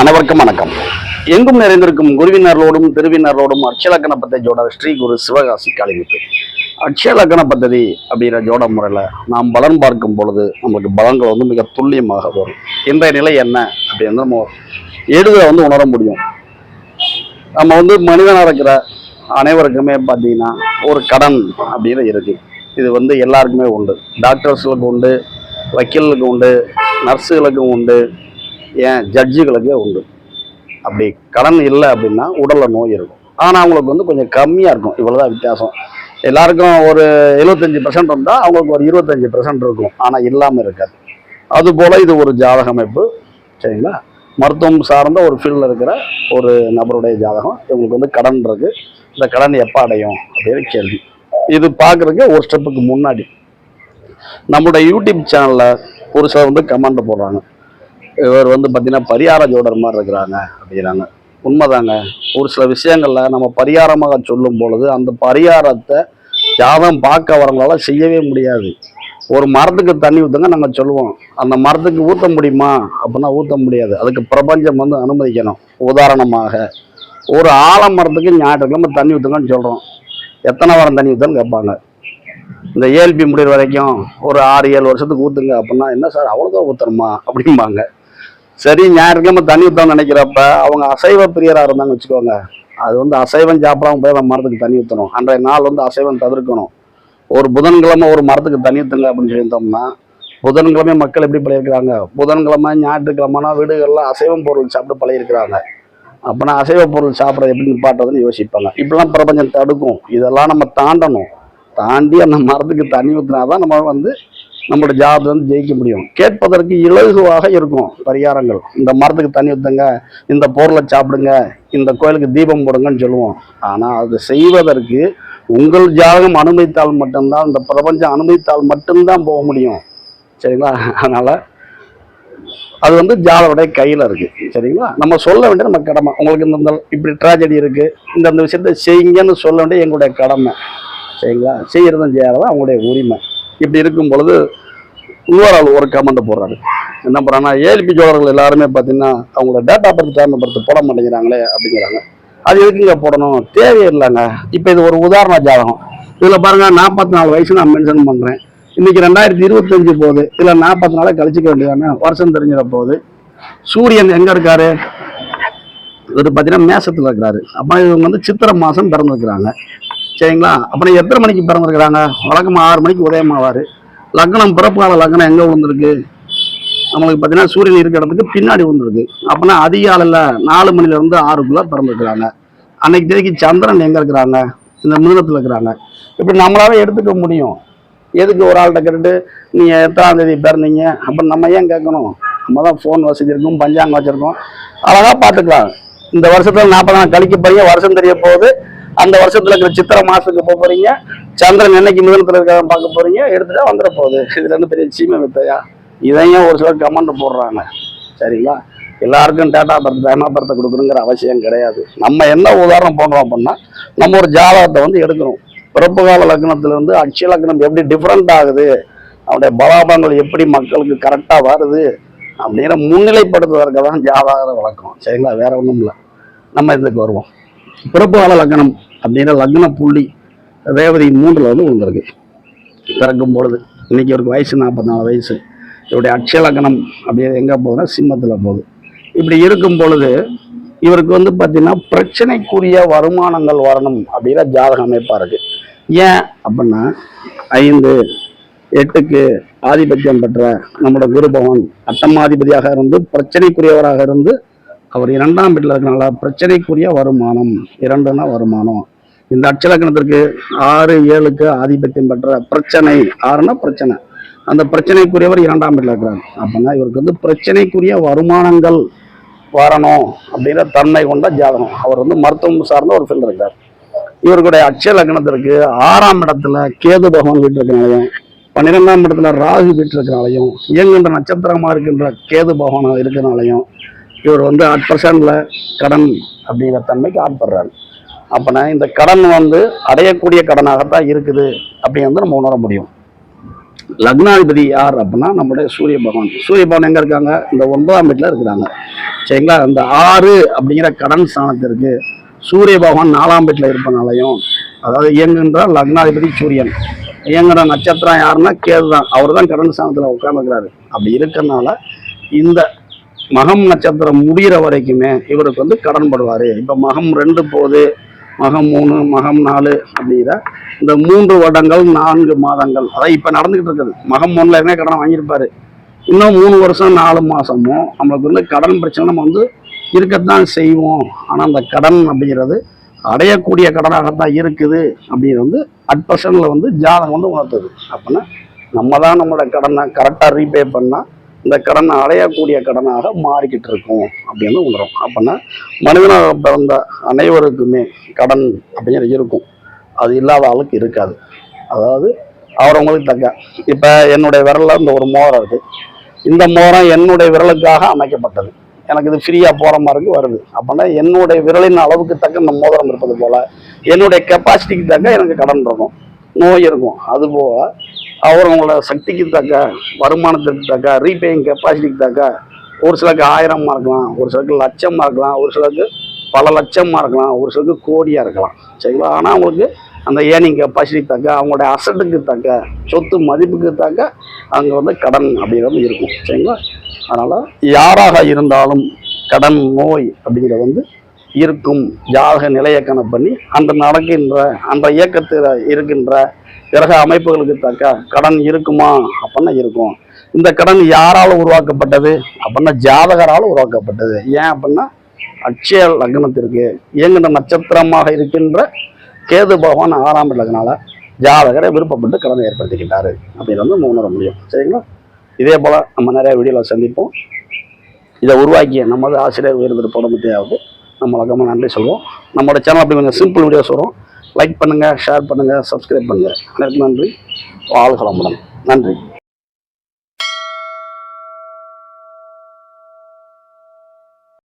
அனைவருக்கும் வணக்கம். எங்கும் நிறைந்திருக்கும் குருவினர்களோடும் திருவினர்களோடும் அட்சலக்கண பத்தை ஜோட ஸ்ரீ குரு சிவகாசி காளிமுத்து அட்சலக்கண பத்ததி அப்படிங்கிற ஜோட முறையில் நாம் பலன் பார்க்கும் பொழுது நமக்கு பலன்கள் வந்து மிக துல்லியமாக வரும். இன்றைய நிலை என்ன அப்படின்னு நம்ம எழுத வந்து உணர முடியும்? நம்ம வந்து மனிதனாக இருக்கிற அனைவருக்குமே பார்த்தீங்கன்னா ஒரு கடன் அப்படின்னு இருக்குது இது வந்து எல்லாருக்குமே உண்டு. டாக்டர்ஸுகளுக்கு உண்டு வக்கீலுக்கு உண்டு நர்ஸுகளுக்கும் உண்டு ஏன் ஜட்ஜுகளுக்கே உண்டு. அப்படி கடன் இல்லை அப்படின்னா உடலில் நோய் இருக்கும். ஆனால் அவங்களுக்கு வந்து கொஞ்சம் கம்மியாக இருக்கும். இவ்வளோதான் வித்தியாசம். எல்லாருக்கும் ஒரு எழுபத்தஞ்சி பர்சன்ட் இருந்தால் அவங்களுக்கு ஒரு இருபத்தஞ்சி பர்சன்ட் இருக்கும். ஆனால் இல்லாமல் இருக்காது. அதுபோல் இது ஒரு ஜாதக அமைப்பு. சரிங்களா? மருத்துவம் சார்ந்த ஒரு ஃபீல்டில் இருக்கிற ஒரு நபருடைய ஜாதகம். இவங்களுக்கு வந்து கடன் இருக்குது இந்த கடன் எப்போ அடையும் அப்படின்னு கேள்வி. இது பார்க்குறதுக்கு ஒரு ஸ்டெப்புக்கு முன்னாடி. நம்மளுடைய யூடியூப் சேனலில் ஒரு சிலர் வந்து கமெண்ட் போடுறாங்க. இவர் வந்து பார்த்தீங்கன்னா பரிகார ஜோடர் மாதிரி இருக்கிறாங்க அப்படிங்கிறாங்க. உண்மைதாங்க. ஒரு சில விஷயங்களில் நம்ம பரிகாரமாக சொல்லும் பொழுது அந்த பரிகாரத்தை யாரும் பார்க்க வரவங்களால செய்யவே முடியாது. ஒரு மரத்துக்கு தண்ணி ஊற்றுங்க நாங்கள் சொல்லுவோம். அந்த மரத்துக்கு ஊற்ற முடியுமா? அப்படின்னா ஊற்ற முடியாது. அதுக்கு பிரபஞ்சம் வந்து அனுமதிக்கணும். உதாரணமாக ஒரு ஆலமரத்துக்கு ஞாயிற்றுக்கிழமை தண்ணி ஊற்றுங்கன்னு சொல்கிறோம் எத்தனை வாரம் தண்ணி ஊற்றுன்னு கேட்பாங்க. இந்த ஏல்பி முடிகிற வரைக்கும் ஒரு ஆறு ஏழு வருஷத்துக்கு ஊற்றுங்க அப்படின்னா என்ன சார் அவ்வளோதான் ஊற்றணுமா அப்படிம்பாங்க. சரி ஞாயிற்றுக்கிழமை தண்ணி ஊற்றணும்னு நினைக்கிறப்ப அவங்க அசைவ பிரியராக இருந்தாங்கன்னு வச்சுக்கோங்க. அது வந்து அசைவம் சாப்பிடாம போய் நம்ம மரத்துக்கு தண்ணி ஊற்றணும் அன்றைய நாள் வந்து அசைவம் தவிர்க்கணும். ஒரு புதன்கிழமை ஒரு மரத்துக்கு தண்ணி ஊற்றுங்க அப்படின்னு சொல்லியிருந்தோம்னா புதன்கிழமை மக்கள் எப்படி பழகிருக்கிறாங்க புதன்கிழமை ஞாயிற்றுக்கிழமைனா வீடுகளில் அசைவம் பொருள் சாப்பிட்டு பழகிருக்கிறாங்க அப்போனா அசைவ பொருள் சாப்பிட்றது எப்படி நிப்பாட்டுறதுன்னு யோசிப்பாங்க. இப்படிலாம் பிரபஞ்சம் தடுக்கும். இதெல்லாம் நம்ம தாண்டணும். தாண்டி அந்த மரத்துக்கு தண்ணி ஊற்றினா தான் நம்ம வந்து நம்மளோட ஜாபத்தை வந்து ஜெயிக்க முடியும். கேட்பதற்கு இலகுவாக இருக்கும் பரிகாரங்கள். இந்த மரத்துக்கு தண்ணி ஊற்றுங்க இந்த பொருளை சாப்பிடுங்க இந்த கோயிலுக்கு தீபம் போடுங்கன்னு சொல்லுவோம். ஆனால் அது செய்வதற்கு உங்கள் ஜாதகம் அனுமதித்தால் மட்டும்தான் இந்த பிரபஞ்சம் அனுமதித்தால் மட்டும்தான் போக முடியும். சரிங்களா? அதனால் அது வந்து ஜாதகடைய கையில் இருக்குது சரிங்களா? நம்ம சொல்ல வேண்டிய நம்ம கடமை. உங்களுக்கு இந்த இப்படி ட்ராஜடி இருக்குது இந்த இந்த விஷயத்தை செய்யுங்கன்னு சொல்ல வேண்டிய எங்களுடைய கடமை. சரிங்களா? செய்யறதும் செய்யாததான் அவங்களுடைய உரிமை. இப்படி இருக்கும் பொழுது இன்னொரு ஆள் ஒரு கமெண்ட் போடுறாரு. என்ன பண்ணுறாங்கன்னா ஏஎல்பி ஜோழர்கள் எல்லாருமே பார்த்தீங்கன்னா அவங்களோட டேட்டா பர்த் டைம் பர்த் போட மாட்டேங்கிறாங்களே அப்படிங்கிறாங்க. அது எதுக்குங்க போடணும்? தேவையில்லைங்க இப்போ இது ஒரு உதாரண ஜாதகம். இதில் பாருங்க நாற்பத்தி நாலு வயசு நான் மென்ஷன் பண்ணுறேன் இன்னைக்கு ரெண்டாயிரத்தி இருபத்தஞ்சு போகுது. இதில் நாற்பத்தி நாளை கழிச்சிக்க வேண்டியதானே? வருஷம் தெரிஞ்சிட போகுது. சூரியன் எங்கே இருக்காரு? இவர் பார்த்தீங்கன்னா மேசத்தில் இருக்கிறாரு. அப்போ இவங்க வந்து சித்திரை மாதம் பிறந்திருக்கிறாங்க. சரிங்களா? அப்புறம் எத்தனை மணிக்கு பிறந்திருக்கிறாங்க? வழக்கமாக ஆறு மணிக்கு உதயமாவார். லக்னம் பிறப்பு கால லக்னம் எங்கே விழுந்திருக்கு? நம்மளுக்கு பார்த்தீங்கன்னா சூரியன் இருக்கிற இடத்துக்கு பின்னாடி விழுந்திருக்கு. அப்போனா அதிகாலையில் நாலு மணிலேருந்து ஆறுக்குள்ளே பிறந்திருக்கிறாங்க. அன்னைக்கு தேதிக்கு சந்திரன் எங்கே இருக்கிறாங்க? இந்த மிருகத்தில் இருக்கிறாங்க. இப்படி நம்மளால எடுத்துக்க முடியும். எதுக்கு ஒரு ஆள்கிட்ட கேட்டுட்டு நீங்கள் எத்தனாம் தேதி பிறந்தீங்க? அப்போ நம்ம ஏன் கேட்கணும்? நம்ம தான் ஃபோன் வசதி இருக்கும் பஞ்சாங்கம் வச்சுருக்கோம். அழகாக பார்த்துக்கலாம் இந்த வருஷத்தில் நாற்பதாம் கழிக்க பையன் வருஷம் தெரிய போகுது. அந்த வருஷத்துல இருக்கிற சித்திரை மாசத்துக்கு போக போறீங்க? சந்திரன் என்னைக்கு மிதனத்துல இருக்க பார்க்க போறீங்க? எடுத்துட்டா வந்துட போகுது. இதுல இருந்து பெரிய சீமை வித்தையா? இதையும் ஒரு சிலர் கமெண்ட் போடுறாங்க. சரிங்களா? எல்லாருக்கும் டேட்டா பர்த் டைமா பர்த்தை கொடுக்கணுங்கிற அவசியம் கிடையாது. நம்ம என்ன உதாரணம் போடுறோம் அப்படின்னா நம்ம ஒரு ஜாதகத்தை வந்து எடுக்கணும். பிறப்புகால லக்னத்துல இருந்து லக்னம் எப்படி டிஃப்ரெண்ட் ஆகுது? அவனுடைய பலாபலங்கள் எப்படி மக்களுக்கு கரெக்டாக வருது? அப்படிங்கிற முன்னிலைப்படுத்துவதற்கு தான் ஜாதக வழக்கம் சரிங்களா? வேற ஒன்றும் இல்லை நம்ம இதுக்கு வருவோம். பிறப்பு கால லக்னம். அப்படின்னா லக்ன புள்ளி ரேவதி மூன்றில் வந்து விழுந்திருக்கு பிறக்கும் பொழுது. இன்றைக்கி இவருக்கு வயசு நாற்பத்தி நாலு வயசு. இவருடைய அட்சய லக்னம் அப்படியே எங்கே போகுதுன்னா சிம்மத்தில் போகுது. இப்படி இருக்கும் பொழுது இவருக்கு வந்து பார்த்திங்கன்னா பிரச்சனைக்குரிய வருமானங்கள் வரணும் அப்படின்னா ஜாதக அமைப்பாக இருக்குது ஏன் அப்படின்னா ஐந்து எட்டுக்கு ஆதிபத்தியம் பெற்ற நம்மளோட குரு பகவான் அட்டமாதிபதியாக இருந்து பிரச்சனைக்குரியவராக இருந்து அவர் இரண்டாம் வீட்டில் இருக்கனால பிரச்சனைக்குரிய வருமானம் இரண்டுனா வருமானம். இந்த அட்சலக்கணத்திற்கு ஆறு ஏழுக்கு ஆதிபத்தியம் பெற்ற பிரச்சனை. ஆறுனா பிரச்சனை. அந்த பிரச்சனைக்குரியவர் இரண்டாம் வீட்டில் இருக்கிறார். அப்படின்னா இவருக்கு வந்து பிரச்சனைக்குரிய வருமானங்கள் வரணும் அப்படிங்கிற தன்மை கொண்ட ஜாதகம். அவர் வந்து மருத்துவம் சார்ந்த ஒரு ஃபீல்டு இருக்கார் இவருடைய அட்சய லக்னத்திற்கு ஆறாம் இடத்துல கேது பகவான் வீட்டிருக்கனாலையும் பன்னிரெண்டாம் இடத்துல ராகு வீட்டிருக்கனாலையும் இயங்குகின்ற நட்சத்திரமா இருக்கின்ற கேது பகவான் இருக்கிறனாலையும் இவர் வந்து அட் பர்சன்ட்ல கடன் அப்படிங்கிற தன்மைக்கு ஆட்படுறாரு. அப்பனா இந்த கடன் வந்து அடையக்கூடிய கடனாகத்தான் இருக்குது. அப்படிங்கிறது நம்ம உணர முடியும். லக்னாதிபதி யார் அப்படின்னா நம்முடைய சூரிய பகவான். சூரிய பகவான் எங்கே இருக்காங்க? இந்த ஒன்பதாம் வீட்டில் இருக்கிறாங்க. சரிங்களா? இந்த ஆறு அப்படிங்கிற கடன் ஸ்தானத்திற்கு சூரிய பகவான் நாலாம் வீட்டில் இருப்பனாலையும் அதாவது இயங்குன்ற லக்னாதிபதி சூரியன். இயங்குற நட்சத்திரம் யாருன்னா கேது தான். அவர் தான் கடன் ஸ்தானத்தில் உட்காந்துக்கிறாரு அப்படி இருக்கிறனால இந்த மகம் நட்சத்திரம் முடிகிற வரைக்குமே இவருக்கு வந்து கடன் படுவார். இப்போ மகம் ரெண்டு போகுது. மகம் மூணு மகம் நாலு அப்படிங்கிற இந்த மூன்று வருடங்கள் நான்கு மாதங்கள். அதான் இப்போ நடந்துகிட்டு இருக்குது. மகம் மூணில் என்ன கடன் வாங்கியிருப்பாரு. இன்னும் மூணு வருஷம் நாலு மாதமும் நம்மளுக்கு வந்து கடன் பிரச்சனை நம்ம வந்து இருக்கத்தான் செய்வோம். ஆனால் அந்த கடன் அப்படிங்கிறது அடையக்கூடிய கடனாகத்தான் இருக்குது அப்படிங்கிறது வந்து அட் வந்து ஜாதகம் வந்து உணர்த்துது. அப்படின்னா நம்ம தான் நம்மளோட கடனை கரெக்டாக ரீபே பண்ணால் இந்த கடனை அடையக்கூடிய கடனாக மாறிக்கிட்டு இருக்கும் அப்படின்னு உணரும். அப்படின்னா மனிதனாக பிறந்த அனைவருக்குமே கடன் அப்படிங்கிறது இருக்கும். அது இல்லாத ஆளுக்கு இருக்காது. அதாவது அவரவங்களுக்கு தக்க. இப்போ என்னுடைய விரலில் இந்த ஒரு மோரம் இருக்குது இந்த மோரம் என்னுடைய விரலுக்காக அமைக்கப்பட்டது. எனக்கு இது ஃப்ரீயாக போகிற மாதிரி வருது. அப்படின்னா என்னுடைய விரலின் அளவுக்கு தக்க இந்த மோதிரம் இருப்பது போல் என்னுடைய கெப்பாசிட்டிக்கு தக்க எனக்கு கடன் இருக்கும். நோய் இருக்கும். அதுபோல் அவர் அவங்களோட சக்திக்கு தக்க வருமானத்துக்கு தக்க ரீபேயிங் கெப்பாசிட்டிக்கு தக்க ஒரு சிலருக்கு ஆயிரமாக இருக்கலாம் ஒரு சிலருக்கு லட்சமாக இருக்கலாம் ஒரு சிலருக்கு பல லட்சமாக இருக்கலாம் ஒரு சிலருக்கு கோடியாக இருக்கலாம். சரிங்களா? ஆனால் அவங்களுக்கு அந்த ஏர்னிங் கெப்பாசிட்டி தக்க அவங்களுடைய அசட்டுக்கு தக்க சொத்து மதிப்புக்கு தக்க அங்கே வந்து கடன் அப்படிங்கிறது இருக்கும். சரிங்களா? அதனால் யாராக இருந்தாலும் கடன் நோய் அப்படிங்கிறது வந்து இருக்கும். ஜாதக நிலையை கணக்கு பண்ணி அந்த நடக்கின்ற அந்த இயக்கத்தில் இருக்கின்ற கிரக அமைப்புகளுக்கு தக்க கடன் இருக்குமா? அப்படின்னா இருக்கும். இந்த கடன் யாரால் உருவாக்கப்பட்டது? அப்படின்னா ஜாதகரால் உருவாக்கப்பட்டது. ஏன் அப்படின்னா அட்சய லக்னத்திற்கு இயங்குகிற நட்சத்திரமாக இருக்கின்ற கேது பகவான் ஆறாம் லக்னால ஜாதகரை விருப்பப்பட்டு கடனை ஏற்படுத்திக்கிட்டாரு. அப்படின்னு வந்து உணர முடியும். சரிங்களா? இதே போல் நம்ம நிறைய வீடியோவில் சந்திப்போம். இதை உருவாக்கிய நமது ஆசிரியர் உயர்ந்திரு புடமத்தையாவது நம்ம வழக்கமாக நன்றி சொல்லுவோம் நம்மளோட சேனல் அப்படி கொஞ்சம் சிம்பிள் வீடியோஸ் வரும். லைக் பண்ணுங்கள் ஷேர் பண்ணுங்கள் சப்ஸ்கிரைப் பண்ணுங்கள் எனக்கு நன்றி. வாழ்கலமுடன் நன்றி.